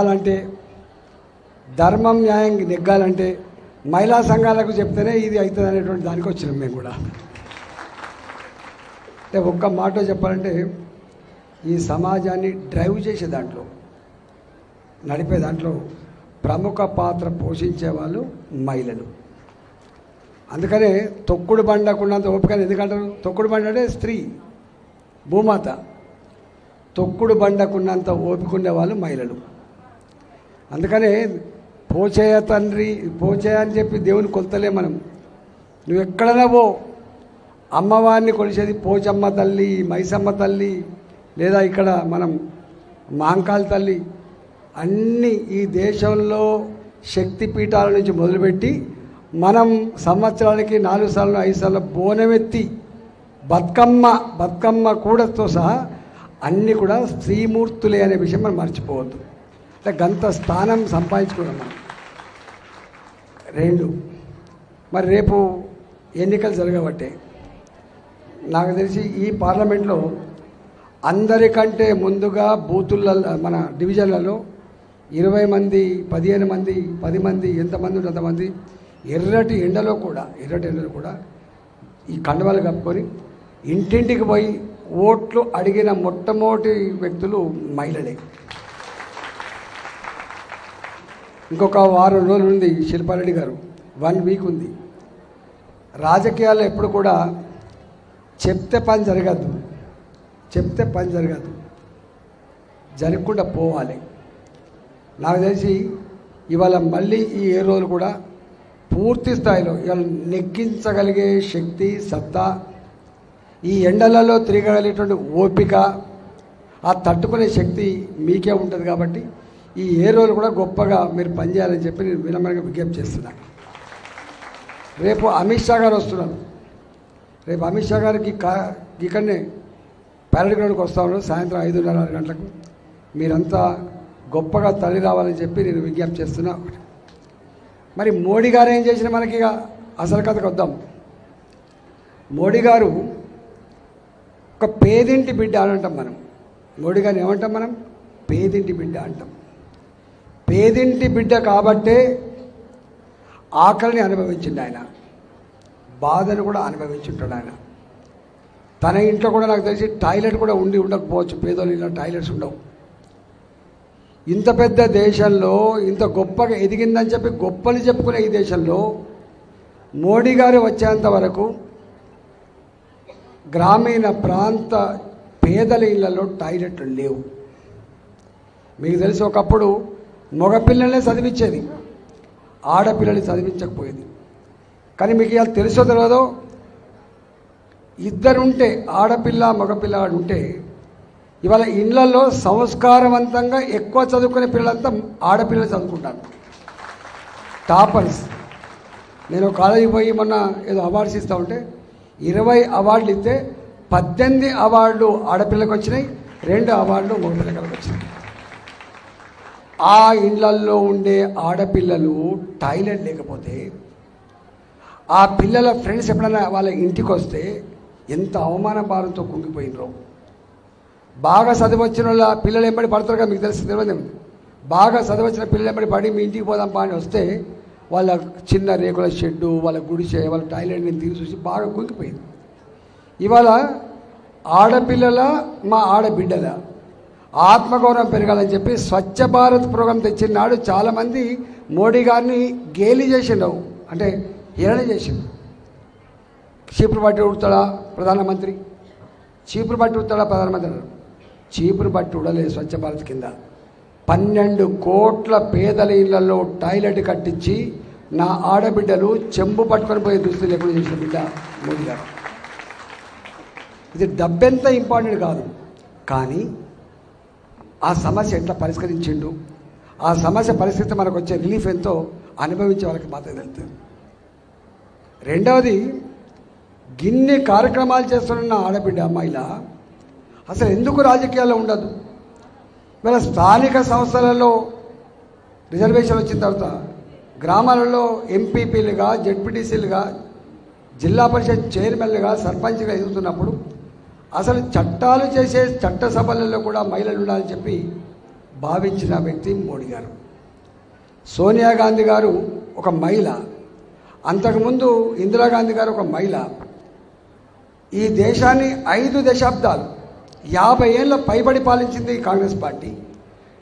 అంటే ధర్మం న్యాయం నెగ్గాలంటే మహిళా సంఘాలకు చెప్తేనే ఇది అవుతుంది అనేటువంటి దానికి వచ్చినాం మేము కూడా. అంటే ఒక్క మాట చెప్పాలంటే ఈ సమాజాన్ని డ్రైవ్ చేసే దాంట్లో నడిపే దాంట్లో ప్రముఖ పాత్ర పోషించే వాళ్ళు మహిళలు. అందుకనే తొక్కుడు బండకున్నంత ఓపికను ఎందుకంటారు? తొక్కుడు బండ అంటే స్త్రీ భూమాత. తొక్కుడు బండకున్నంత ఓపిక వాళ్ళు మహిళలు. అందుకనే పోచేయ తండ్రి పోచేయ అని చెప్పి దేవుని కొలతలే మనం. నువ్వు ఎక్కడైనా పో. అమ్మవారిని కొలిచేది పోచమ్మ తల్లి మైసమ్మ తల్లి లేదా ఇక్కడ మనం మాంకాల్ తల్లి. అన్ని ఈ దేశంలో శక్తి పీఠాల నుంచి మొదలుపెట్టి మనం సంవత్సరానికి నాలుగు సార్లు ఐదు సార్లు బోనమెత్తి బతుకమ్మ బతుకమ్మ కూడాతో సహా అన్నీ కూడా స్త్రీమూర్తులే అనే విషయం మనం మర్చిపోవద్దు. అంటే గంత స్థానం సంపాదించుకున్నాం మనం. రెండు. మరి రేపు ఎన్నికలు జరగబట్టే నాకు తెలిసి ఈ పార్లమెంట్లో అందరికంటే ముందుగా బూతులలో మన డివిజన్లలో ఇరవై మంది పదిహేను మంది పది మంది ఎంతమంది ఉంటే అంతమంది ఎర్రటి ఎండలో కూడా ఎర్రటి ఎండలో కూడా ఈ కండవాలు కప్పుకొని ఇంటింటికి పోయి ఓట్లు అడిగిన మొట్టమొదటి వ్యక్తులు మహిళలే. ఇంకొక వారం రోజులు ఉంది శిల్పారెడ్డి గారు. వన్ వీక్ ఉంది. రాజకీయాల్లో ఎప్పుడు కూడా చెప్తే పని జరగద్దు చెప్తే పని జరగదు. జరగకుండా పోవాలి. నాకు తెలిసి ఇవాళ మళ్ళీ ఈ ఏ రోజులు కూడా పూర్తి స్థాయిలో ఇవాళ నెగ్గించగలిగే శక్తి సత్తా ఈ ఎండలలో తిరగగలిగేటువంటి ఓపిక ఆ తట్టుకునే శక్తి మీకే ఉంటుంది కాబట్టి ఈ ఏ రోజులు కూడా గొప్పగా మీరు పనిచేయాలని చెప్పి నేను వినమ్రంగా విజ్ఞప్తి చేస్తున్నాను రేపు అమిత్ షా గారు వస్తున్నారు. రేపు అమిత్ షా గారికి కా ఇక్కడనే ప్యారెడ్ గ్రౌండ్కి వస్తా ఉన్నారు సాయంత్రం ఐదున్నర ఆరు గంటలకు. మీరంతా గొప్పగా తల్లి రావాలని చెప్పి నేను విజ్ఞప్తి చేస్తున్నా. మరి మోడీ గారు ఏం చేసిన మనకి ఇక అసలు కథకు వద్దాం. మోడీ గారు ఒక పేదింటి బిడ్డ అని అంటాం మనం. మోడీ గారిని ఏమంటాం మనం? పేదింటి బిడ్డ అంటాం. పేదింటి బిడ్డ కాబట్టే ఆకలిని అనుభవించింది ఆయన. బాధను కూడా అనుభవించుంటాడు ఆయన. తన ఇంట్లో కూడా నాకు తెలిసి టాయిలెట్ కూడా ఉండి ఉండకపోవచ్చు. పేదోళ్ళ ఇంట్లో టాయిలెట్స్ ఉండవు. ఇంత పెద్ద దేశంలో ఇంత గొప్పగా ఎదిగిందని చెప్పి గొప్పలు చెప్పుకునే ఈ దేశంలో మోడీ గారు వచ్చేంత వరకు గ్రామీణ ప్రాంత పేదల ఇళ్ళలో టాయిలెట్లు లేవు. మీకు తెలిసి ఒకప్పుడు మగపిల్లలనే చదివించేది. ఆడపిల్లల్ని చదివించకపోయేది. కానీ మీకు ఇవాళ తెలుసో తెలియదో ఇద్దరుంటే ఆడపిల్ల మగపిల్లవాడు ఉంటే ఇవాళ ఇళ్ళలో సంస్కారవంతంగా ఎక్కువ చదువుకునే పిల్లలంతా ఆడపిల్లలు చదువుకుంటారు. టాపర్స్. నేను కాలేజీకి పోయి మొన్న ఏదో అవార్డ్స్ ఇస్తూ ఉంటే ఇరవై అవార్డులు ఇస్తే పద్దెనిమిది అవార్డులు ఆడపిల్లలకు వచ్చినాయి రెండు అవార్డులు మగపిల్లలకు వచ్చినాయి. ఆ ఇళ్ళల్లో ఉండే ఆడపిల్లలు టాయిలెట్ లేకపోతే ఆ పిల్లల ఫ్రెండ్స్ ఎప్పుడైనా వాళ్ళ ఇంటికి వస్తే ఎంత అవమాన భారంతో కుంగిపోయినరో. బాగా చదివచ్చిన వాళ్ళ పిల్లలు ఎంబడి పడతారు కదా మీకు తెలిసి తెలియదు బాగా చదివచ్చిన పిల్లలు ఎంబడి పడి మీ ఇంటికి పోదాం పా అని వస్తే వాళ్ళ చిన్న రేకుల షెడ్డు వాళ్ళ గుడిసె వాళ్ళ టాయిలెట్ నేను తీసి చూసి బాగా కుంగిపోయింది. ఇవాళ ఆడపిల్లల మా ఆడబిడ్డల ఆత్మగౌరవం పెరగాలని చెప్పి స్వచ్ఛ భారత్ ప్రోగ్రాం తెచ్చిన నాడు చాలామంది మోడీ గారిని గేలి చేసిండవు అంటే హీరణ చేసిండు. చీపురు బట్టి ఉడతాడా ప్రధానమంత్రి? చీపురు బట్టి ఉడతాడా ప్రధానమంత్రి? చీపురు బట్టి ఉడలేదు స్వచ్ఛ భారత్ కింద. పన్నెండు కోట్ల పేదల ఇళ్ళలో టాయిలెట్ కట్టించి నా ఆడబిడ్డలు చెంబు పట్టుకొని పోయే దుస్తులు లేకుండా చేసిన బిడ్డ మోడీ గారు. ఇది డబ్బెంత ఇంపార్టెంట్ కాదు. కానీ ఆ సమస్య ఎట్లా పరిష్కరించిండు? ఆ సమస్య పరిస్థితి మనకు వచ్చే రిలీఫ్ ఎంతో అనుభవించే వాళ్ళకి మాత్రమే తెలుస్తుంది. రెండవది గిన్ని కార్యక్రమాలు చేస్తున్న ఆడబిడ్డ అమ్మాయిల అసలు ఎందుకు రాజకీయాల్లో ఉండదు? ఇవాళ స్థానిక సంస్థలలో రిజర్వేషన్ వచ్చిన తర్వాత గ్రామాలలో ఎంపీపీలుగా జడ్పీటీసీలుగా జిల్లా పరిషత్ చైర్మన్లుగా సర్పంచ్గా ఎదుగుతున్నప్పుడు అసలు చట్టాలు చేసే చట్టసభలలో కూడా మహిళలు ఉండాలని చెప్పి భావించిన వ్యక్తి మోడీ గారు. సోనియా గాంధీ గారు ఒక మహిళ. అంతకుముందు ఇందిరాగాంధీ గారు ఒక మహిళ. ఈ దేశాన్ని ఐదు దశాబ్దాలు యాభై ఏళ్ళ పైబడి పాలించింది కాంగ్రెస్ పార్టీ.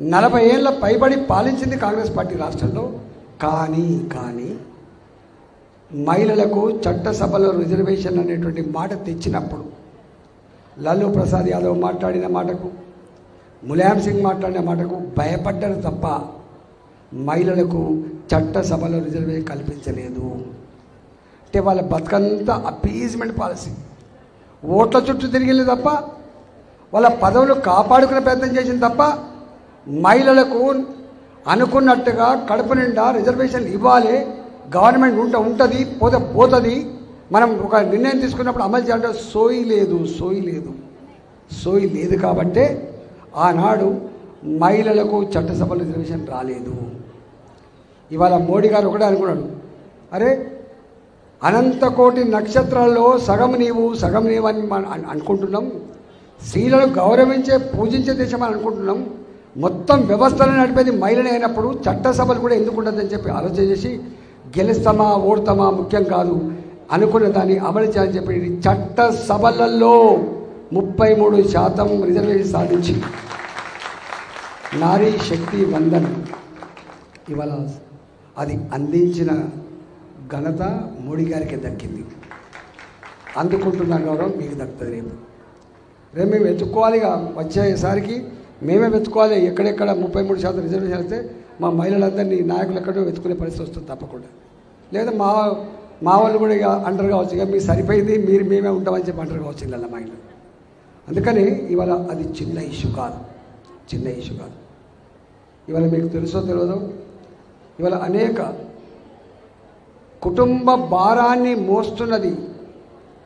నలభై ఏళ్ళ పైబడి పాలించింది కాంగ్రెస్ పార్టీ రాష్ట్రంలో. కానీ కానీ మహిళలకు చట్టసభలో రిజర్వేషన్ అనేటువంటి మాట తెచ్చినప్పుడు లాలూ ప్రసాద్ యాదవ్ మాట్లాడిన మాటకు ములాయం సింగ్ మాట్లాడిన మాటకు భయపడ్డారు తప్ప మహిళలకు చట్టసభలో రిజర్వేషన్ కల్పించలేదు. అంటే వాళ్ళ బతుకంతా అపీజ్మెంట్ పాలసీ. ఓట్ల చుట్టూ తిరిగింది తప్ప వాళ్ళ పదవులు కాపాడుకునే ప్రయత్నం చేసింది తప్ప మహిళలకు అనుకున్నట్టుగా కడుపు నిండా రిజర్వేషన్ ఇవ్వాలి. గవర్నమెంట్ ఉంట ఉంటుంది పోతే పోతుంది. మనం ఒక నిర్ణయం తీసుకున్నప్పుడు అమలు చేయాలంటే సోయి లేదు సోయి లేదు. సోయి లేదు కాబట్టే ఆనాడు మహిళలకు చట్టసభలో రిజర్వేషన్ రాలేదు. ఇవాళ మోడీ గారు ఒకటే అనుకున్నాడు. అరే అనంత కోటి నక్షత్రాల్లో సగం నీవు సగం నీవు అని మనం అనుకుంటున్నాం. స్త్రీలను గౌరవించే పూజించే దేశం అని అనుకుంటున్నాం. మొత్తం వ్యవస్థలను నడిపేది మహిళనే అయినప్పుడు చట్టసభలు కూడా ఎందుకు ఉండదని చెప్పి ఆలోచన చేసి గెలుస్తామా ఓడతామా ముఖ్యం కాదు. అనుకున్న దాన్ని అమలు చేయాలని చెప్పి చట్టసభలలో ముప్పై మూడు శాతం రిజర్వేషన్ సాధించి. నారీ శక్తి వందనం. ఇవాళ అది అందించిన ఘనత మోడీ గారికి దక్కింది. అందుకుంటున్న గౌరవం మీకు దక్కుతుంది రేపు. రేపు మేము వెతుక్కోవాలిగా వచ్చేసరికి మేమే వెతుక్కోవాలి. ఎక్కడెక్కడ ముప్పై మూడు శాతం రిజర్వేషన్ అయితే మా మహిళలందరినీ నాయకులు ఎక్కడో వెతుకునే పరిస్థితి వస్తుంది తప్పకుండా. లేదా మా మా వాళ్ళు కూడా ఇక అంటారు కావచ్చు ఇక మీకు సరిపోయింది మీరు మేమే ఉంటామని చెప్పి అంటారు కావచ్చు ఇళ్ళ. ఇంట్లో అందుకని ఇవాళ అది చిన్న ఇష్యూ కాదు చిన్న ఇష్యూ కాదు. ఇవాళ మీకు తెలుసో తెలియదు ఇవాళ అనేక కుటుంబ భారాన్ని మోస్తున్నది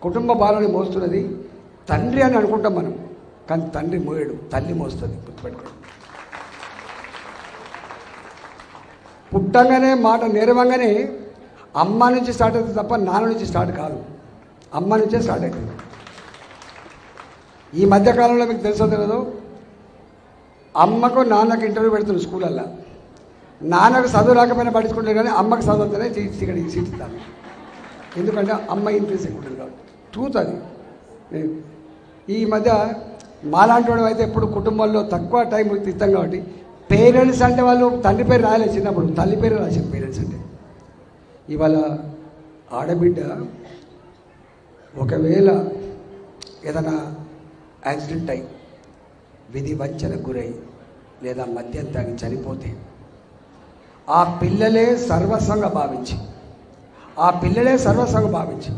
కుటుంబ భారాన్ని మోస్తున్నది తండ్రి అని అనుకుంటాం మనం కానీ తండ్రి మోయడు తల్లి మోస్తుంది గుర్తుపెట్టుకోండి. పుట్టంగానే మాట నేరవంగానే అమ్మ నుంచి స్టార్ట్ అవుతుంది తప్ప నాన్న నుంచి స్టార్ట్ కాదు. అమ్మ నుంచే స్టార్ట్ అవుతుంది. ఈ మధ్యకాలంలో మీకు తెలుసో తెలియదు అమ్మకు నాన్నకు ఇంటర్వ్యూ పెడుతుంది స్కూలల్లో. నాన్నకు చదువు రాకపోయినా పట్టించుకుంటారు కానీ అమ్మకు చదువుతూనే ఇక్కడ సీట్ ఇస్తాను ఎందుకంటే అమ్మ ఇంట్రెస్ట్ ఎక్కువ ఉంటుంది కాబట్టి. ట్రూత్ అది. ఈ మధ్య మాలాంటి వాడు అయితే ఎప్పుడు కుటుంబంలో తక్కువ టైం ఇస్తాం కాబట్టి పేరెంట్స్ అంటే వాళ్ళు తండ్రి పేరు రాయలేదు చిన్నప్పుడు. తల్లి పేరు రాసిన పేరెంట్స్ అంటే. ఇవాళ ఆడబిడ్డ ఒకవేళ ఏదైనా యాక్సిడెంట్ అయి విధి వంచనకు గురై లేదా మద్యం తాగి చనిపోతే ఆ పిల్లలే సర్వస్వంగా భావించి ఆ పిల్లలే సర్వస్వంగా భావించి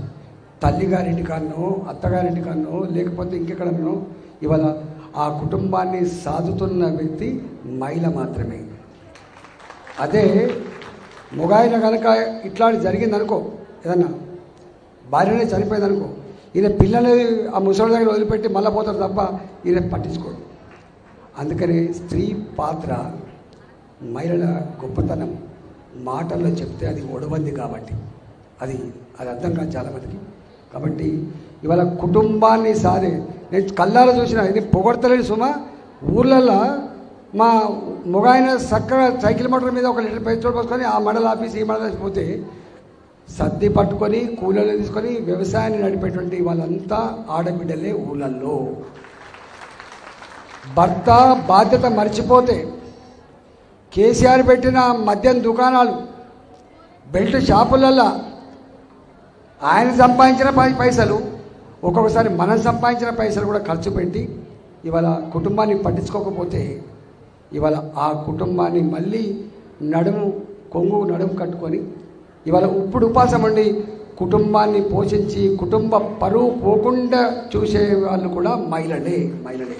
తల్లిగారింటి కాన్నో అత్తగారింటి కాన్నో లేకపోతే ఇంకెక్కడనో ఇవాళ ఆ కుటుంబాన్ని సాదుతున్న వ్యక్తి మహిళ మాత్రమే. అదే మొగాయిన కనుక ఇట్లాంటి జరిగిందనుకో ఏదన్నా భార్యనే చనిపోయిందనుకో ఈయన పిల్లలు ఆ ముసలి దగ్గర వదిలిపెట్టి మళ్ళీ పోతారు తప్ప ఈయన పట్టించుకోడు. అందుకని స్త్రీ పాత్ర మహిళల గొప్పతనం. మాటల్లో చెప్తే అది ఒడవంది కాబట్టి. అది అది అర్థం కాదు చాలామందికి. కాబట్టి ఇవాళ కుటుంబాన్ని సారే. నేను కళ్ళారా చూసిన ఇది పొగడతలేని సుమ. ఊర్లల్లో మా మొగాయన చక్కగా సైకిల్ మోటార్ మీద ఒక లీటర్ పెట్రోల్ పోసుకొని ఆ మండల ఆఫీస్ ఈ మండల ఆఫీస్ పోతే సర్ది పట్టుకొని కూలీలు తీసుకొని వ్యవసాయాన్ని నడిపేటువంటి వాళ్ళంతా ఆడబిడ్డలే ఊళ్ళల్లో. భర్త బాధ్యత మర్చిపోతే కేసీఆర్ పెట్టిన మద్యం దుకాణాలు బెల్ట్ షాపులల్లో ఆయన సంపాదించిన పైసలు ఒక్కొక్కసారి మనం సంపాదించిన పైసలు కూడా ఖర్చు పెట్టి ఇవాళ కుటుంబాన్ని పట్టించుకోకపోతే ఇవాళ ఆ కుటుంబాన్ని మళ్ళీ నడుము కొంగు నడుము కట్టుకొని ఇవాళ ఇప్పుడు ఉపాసం ఉండి కుటుంబాన్ని పోషించి కుటుంబ పరువు పోకుండా చూసే వాళ్ళు కూడా మహిళలే మహిళలే.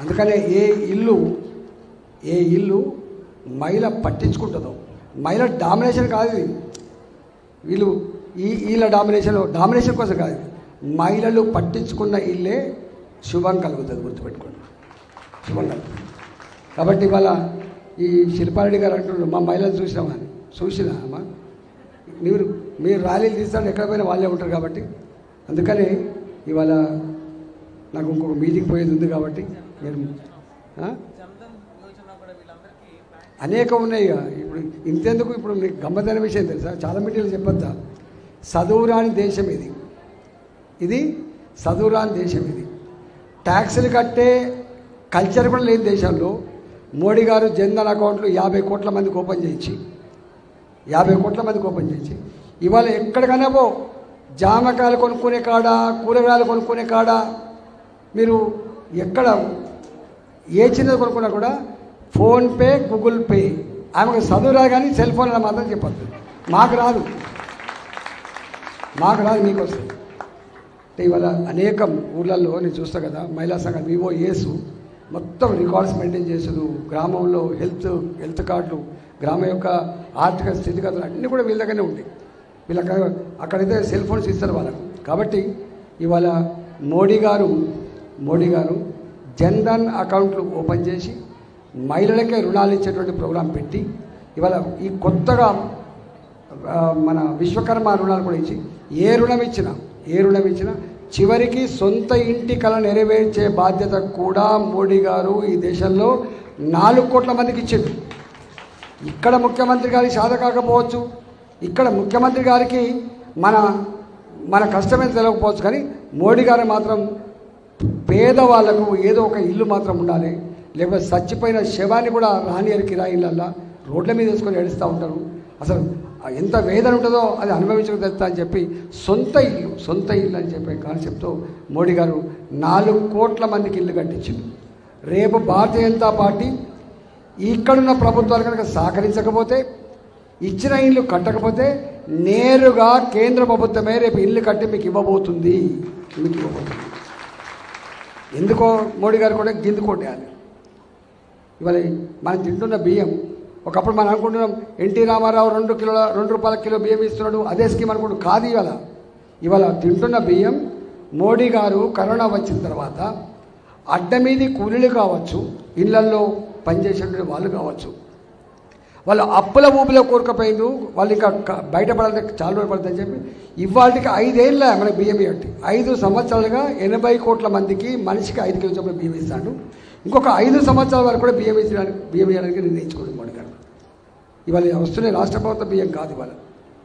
అందుకనే ఏ ఇల్లు ఏ ఇల్లు మహిళ పట్టించుకుంటుందో మహిళ డామినేషన్ కాదు ఇది. వీళ్ళు ఈ వీళ్ళ డామినేషన్ డామినేషన్ కోసం కాదు మహిళలు పట్టించుకున్న ఇల్లే శుభం కలుగుతుంది గుర్తుపెట్టుకోండి. శుభం కాబట్టి ఇవాళ ఈ శిల్పారెడ్డి గారు అంటున్నారు మా మహిళలు చూసినామా అని. చూసినా అమ్మా? మీరు మీరు ర్యాలీలు తీస్తాడు ఎక్కడ పోయినా వాళ్ళే ఉంటారు కాబట్టి. అందుకని ఇవాళ నాకు ఇంకొక మీటింగ్ పోయేది ఉంది కాబట్టి మీరు అనేక అనేకం ఉన్నాయి ఇక. ఇప్పుడు ఇంతెందుకు ఇప్పుడు మీకు గమ్మతైన విషయం తెలుసా? చాలా మీటింగ్లు చెప్పొద్దా? చదువురాని దేశం ఇది. ఇది చదువురాని దేశం ఇది. ట్యాక్సులు కట్టే కల్చర్ కూడా లేని దేశంలో మోడీ గారు జన్ధన్ అకౌంట్లు యాభై కోట్ల మందికి ఓపెన్ చేయించి యాభై కోట్ల మందికి ఓపెన్ చేయించి. ఇవాళ ఎక్కడికైనా పో జామకాయలు కొనుక్కునే కాడ కూరగాయలు కొనుక్కునే కాడ మీరు ఎక్కడ ఏ చిన్నది కొనుక్కున్నా కూడా ఫోన్పే గూగుల్ పే. ఆమెకు చదువు రాదు కానీ సెల్ ఫోన్లో మాత్రం చెప్పద్దు. మాకు రాదు. మాకు రాదు మీకు వస్తుంది ఇవాళ అనేకం ఊళ్ళల్లో నేను చూస్తా కదా మహిళా సంఘం వివో ఏసు మొత్తం రికార్డ్స్ మెయింటైన్ చేసారు గ్రామంలో హెల్త్ హెల్త్ కార్డులు గ్రామం యొక్క ఆర్థిక స్థితిగతులు అన్నీ కూడా వీళ్ళ దగ్గరనే ఉంటాయి. వీళ్ళ అక్కడైతే సెల్ ఫోన్స్ ఇస్తారు వాళ్ళకు. కాబట్టి ఇవాళ మోడీ గారు మోడీ గారు జన్ధన్ అకౌంట్లు ఓపెన్ చేసి మహిళలకే రుణాలు ఇచ్చేటువంటి ప్రోగ్రాం పెట్టి ఇవాళ ఈ కొత్తగా మన విశ్వకర్మ రుణాలు కూడా ఇచ్చి ఏ రుణం ఇచ్చినా ఏ రుణం ఇచ్చినా చివరికి సొంత ఇంటి కళ నెరవేర్చే బాధ్యత కూడా మోడీ గారు ఈ దేశంలో నాలుగు కోట్ల మందికి ఇచ్చిండు. ఇక్కడ ముఖ్యమంత్రి గారికి సాధ కాకపోవచ్చు ఇక్కడ ముఖ్యమంత్రి గారికి మన మన కష్టమే తెలియకపోవచ్చు కానీ మోడీ గారు మాత్రం పేదవాళ్ళకు ఏదో ఒక ఇల్లు మాత్రం ఉండాలి లేకపోతే చచ్చిపోయిన శవాన్ని కూడా రానియరు కిరాయిలల్లా రోడ్ల మీద వేసుకొని ఏడుస్తూ ఉంటారు. అసలు ఎంత వేదన ఉంటుందో అది అనుభవించక అని చెప్పి సొంత ఇల్లు సొంత ఇల్లు అని చెప్పే కాన్సెప్ట్తో మోడీ గారు నాలుగు కోట్ల మందికి ఇల్లు కట్టించింది రేపు భారతీయ జనతా పార్టీ ఇక్కడున్న ప్రభుత్వాలు కనుక సహకరించకపోతే ఇచ్చిన ఇల్లు కట్టకపోతే నేరుగా కేంద్ర ప్రభుత్వమే రేపు ఇల్లు కట్టి మీకు ఇవ్వబోతుంది. మీకు ఇవ్వబోతుంది. ఎందుకో మోడీ గారు కూడా గిందుకోట్టేయాలి ఇవాళ మనం తింటున్న బియ్యం ఒకప్పుడు మనం అనుకుంటున్నాం ఎన్టీ రామారావు రెండు కిలోల రెండు రూపాయల కిలో బియ్యం ఇస్తున్నాడు అదే స్కీమ్ అనుకుంటు కాదు ఇవాళ. ఇవాళ తింటున్న బియ్యం మోడీ గారు కరోనా వచ్చిన తర్వాత అడ్డమీది కూలీలు కావచ్చు ఇళ్ళల్లో పనిచేసేటువంటి వాళ్ళు కావచ్చు వాళ్ళు అప్పుల ఊపిలో కోరుకపోయింది వాళ్ళు ఇంకా బయటపడాలంటే చాలా రోజులు పడుతుందని చెప్పి ఇవాళకి ఐదేళ్ళ మనకి బియ్యం ఇవ్వండి. ఐదు సంవత్సరాలుగా ఎనభై కోట్ల మందికి మనిషికి ఐదు కిలో చొప్పున బియ్యం ఇస్తాడు. ఇంకొక ఐదు సంవత్సరాల వరకు కూడా బియ్యం ఇచ్చడానికి బియ్యం ఇవ్వడానికి నిర్ణయించుకోండి మోడీ గారు. ఇవాళ వస్తున్నాయి రాష్ట్ర ప్రభుత్వ బియ్యం కాదు ఇవాళ.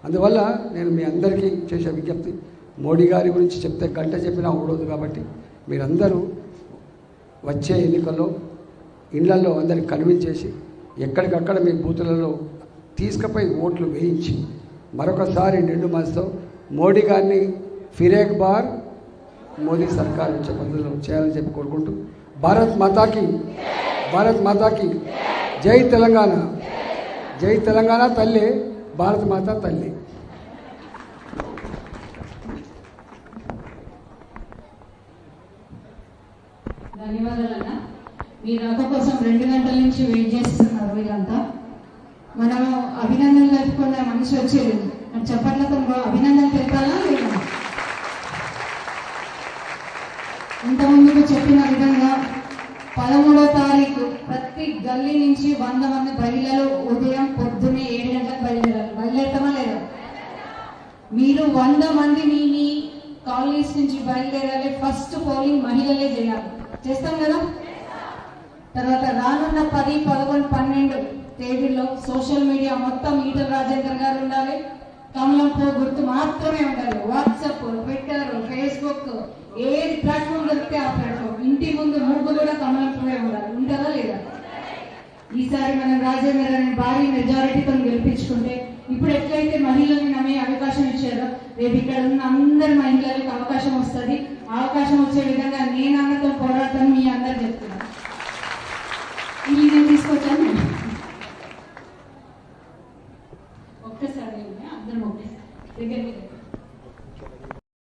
అందువల్ల నేను మీ అందరికీ చేసే విజ్ఞప్తి మోడీ గారి గురించి చెప్తే గంట చెప్పినా ఊడదు కాబట్టి మీరందరూ వచ్చే ఎన్నికల్లో ఇళ్ళలో అందరికి కన్విన్స్ చేసి ఎక్కడికక్కడ మీ బూతులలో తీసుకుపోయి ఓట్లు వేయించి మరొకసారి నిండు మనసుతో మోడీ గారిని ఫిరేక్ బార్ మోదీ సర్కార్ వచ్చే పద్ధతిలో చేయాలని చెప్పి కోరుకుంటూ భారత్ మాతాకి భారత్ మాతాకి జై తెలంగాణ. జై తెలంగాణ తల్లి భారత మాత తల్లి. ధన్యవాదాలన్న. మీ రాక కోసం రెండు గంటల నుంచి వెయిట్ చేస్తున్నారు వీళ్ళంతా మనం అభినందనలు తెలుపుకునే మనిషి వచ్చేది. మరి చప్పట్లతో అభినందనలు తెలిపాలా లేదా? ఇంతకుముందుకు చెప్పిన విధంగా పదమూడో తారీఖు గల్లీ నుంచి వంద మంది మహిళలు ఉదయం పొద్దున్నే ఏడు గంటలకు బయలుదేరాలి బయలుదేరతామా లేదా? మీరు వంద మంది మీ మీ కాలనీస్ నుంచి బయలుదేరాలి. ఫస్ట్ పోలింగ్ మహిళలే చేయాలి. చేస్తాం కదా? తర్వాత రానున్న పది పదకొండు పన్నెండు తేదీల్లో సోషల్ మీడియా మొత్తం ఈటల రాజేందర్ గారు ఉండాలి. కమలంతో గుర్తు మాత్రమే ఉండాలి. వాట్సాప్ ట్విట్టర్ ఫేస్బుక్ ఏది ప్లాట్ఫామ్ దొరికితే ఆ ప్లాట్ఫామ్. ఇంటి ముందు ముగ్గు కూడా కమలం ఉండాలి. ఉంటుందా లేదా? ఈసారి మనం రాజేంద్ర భారీ మెజారిటీతో గెలిపించుకుంటే ఇప్పుడు ఎట్లయితే మహిళలను నమ్మే అవకాశం ఇచ్చారో రేపు ఇక్కడ ఉన్న అందరి మహిళలకు అవకాశం వస్తుంది. అవకాశం వచ్చే విధంగా నేను అన్నతో పోరాడతాను మీ అందరు చెప్తున్నాను ఇది నేను తీసుకొచ్చాను. ఒక్కసారి అందరం ఒకేసారి దగ్గర.